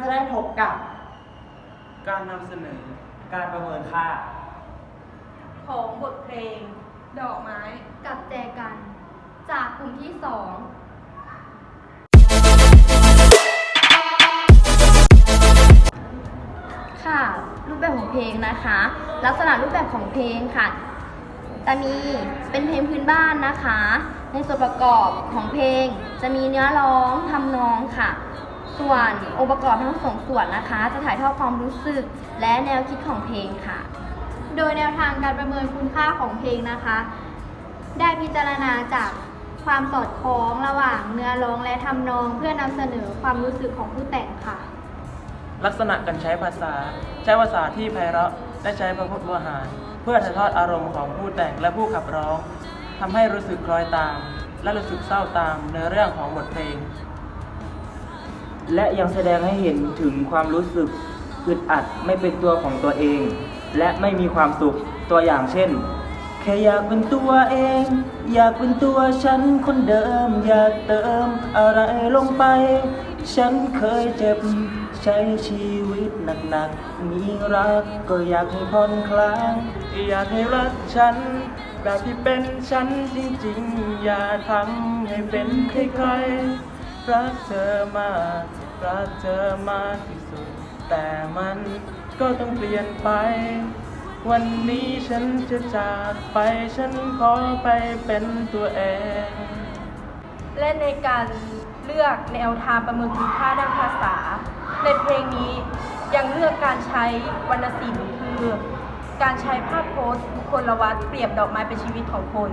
จะได้พบกับ การนำเสนอ การประเมินค่า ของบทเพลง ดอกไม้ กับแจกัน จากกลุ่มที่สองค่ะ รูปแบบของเพลงนะคะ ลักษณะรูปแบบของเพลงค่ะจะมีเป็นเพลงพื้นบ้านนะคะ ในส่วนประกอบของเพลงจะมีเนื้อร้องทำนองค่ะ ส่วนองค์ประกอบทั้งสองส่วนนะคะ จะถ่ายทอดความรู้สึกและแนวคิดของเพลงค่ะ โดยแนวทางการประเมินคุณค่าของเพลงนะคะ ได้พิจารณาจากความสอดคล้องระหว่างเนื้อร้องและทำนองเพื่อนำเสนอความรู้สึกของผู้แต่งค่ะ ลักษณะการใช้ภาษา ใช้ภาษาที่ไพเราะและใช้พระพุทธวหาร เพื่อถ่ายทอดอารมณ์ของผู้แต่งและผู้ขับร้องทำให้รู้สึกคล้อยตาม และรู้สึกเศร้าตามในเรื่องของบทเพลง และยังแสดงให้เห็นถึงความรู้สึกอึดอัดไม่เป็นตัวของตัวเอง และไม่มีความสุขตัวอย่างเช่น แค่อยากเป็นตัวเอง อยากเป็นตัวฉันคนเดิม อยากเติมอะไรลงไป ฉันเคยเจ็บ ใช้ชีวิตหนักๆ มีรักก็อยากให้ผ่อนคลายอยากให้รักฉัน แบบที่เป็นฉันจริงๆ อย่าทำให้เป็นใครๆ รักเธอมากรักเธอมากที่สุด แต่มันก็ต้องเปลี่ยนไป วันนี้ฉันจะจากไปฉันขอไปเป็นตัวเอง และในการเลือกแนวทางประเมินคุณค่าด้านภาษา ในเพลงนี้ยังเลือกการใช้วรรณศิลป์คือ การใช้ภาพโพสต์บุคคลวัตเปรียบดอกไม้เป็นชีวิตของคน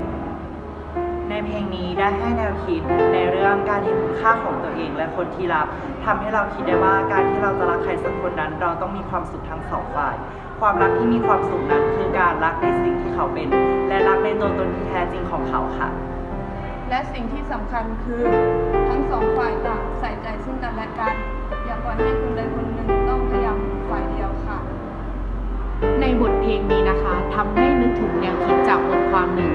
ในเพลงนี้ได้ให้แนวคิดในเรื่องการเห็นคุณค่าของตัวเองและคนที่รักทำให้เราคิดได้ว่าการที่เราจะรักใครสักคนนั้น เราต้องมีความสุขทั้งสองฝ่าย ความรักที่มีความสุขนั้นคือการรักในสิ่งที่เขาเป็น และรักในตัวตนที่แท้จริงของเขาค่ะ และสิ่งที่สำคัญคือทั้งสองฝ่ายต่างใส่ใจซึ่งกันและกัน อย่าปล่อยให้คนใดคนหนึ่งต้องพยายามฝ่ายเดียวค่ะ ในบทเพลงนี้นะคะทำให้นึกถึงแนวคิดจากบทความหนึ่ง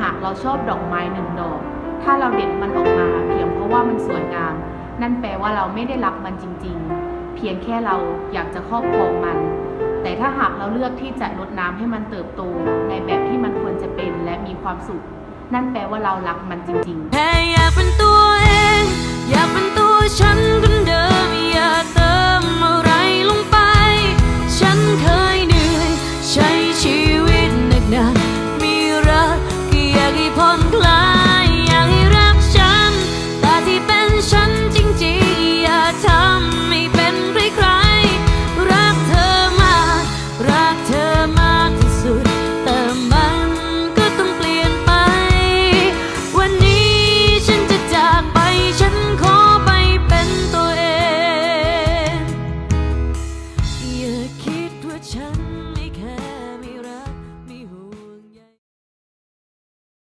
หากเราชอบดอกไม้หนึ่งดอก ถ้าเราเด็ดมันออกมา เพียงเพราะว่ามันสวยงาม นั่นแปลว่าเราไม่ได้รักมันจริง ๆ เพียงแค่เราอยากจะครอบครองมัน แต่ถ้าหากเราเลือกที่จะรดน้ำให้มันเติบโต ในแบบที่มันควรจะเป็นและมีความสุข นั่นแปลว่าเรารักมันจริงๆแค่อยากเป็นตัวเอง อยากเป็นตัวฉันคน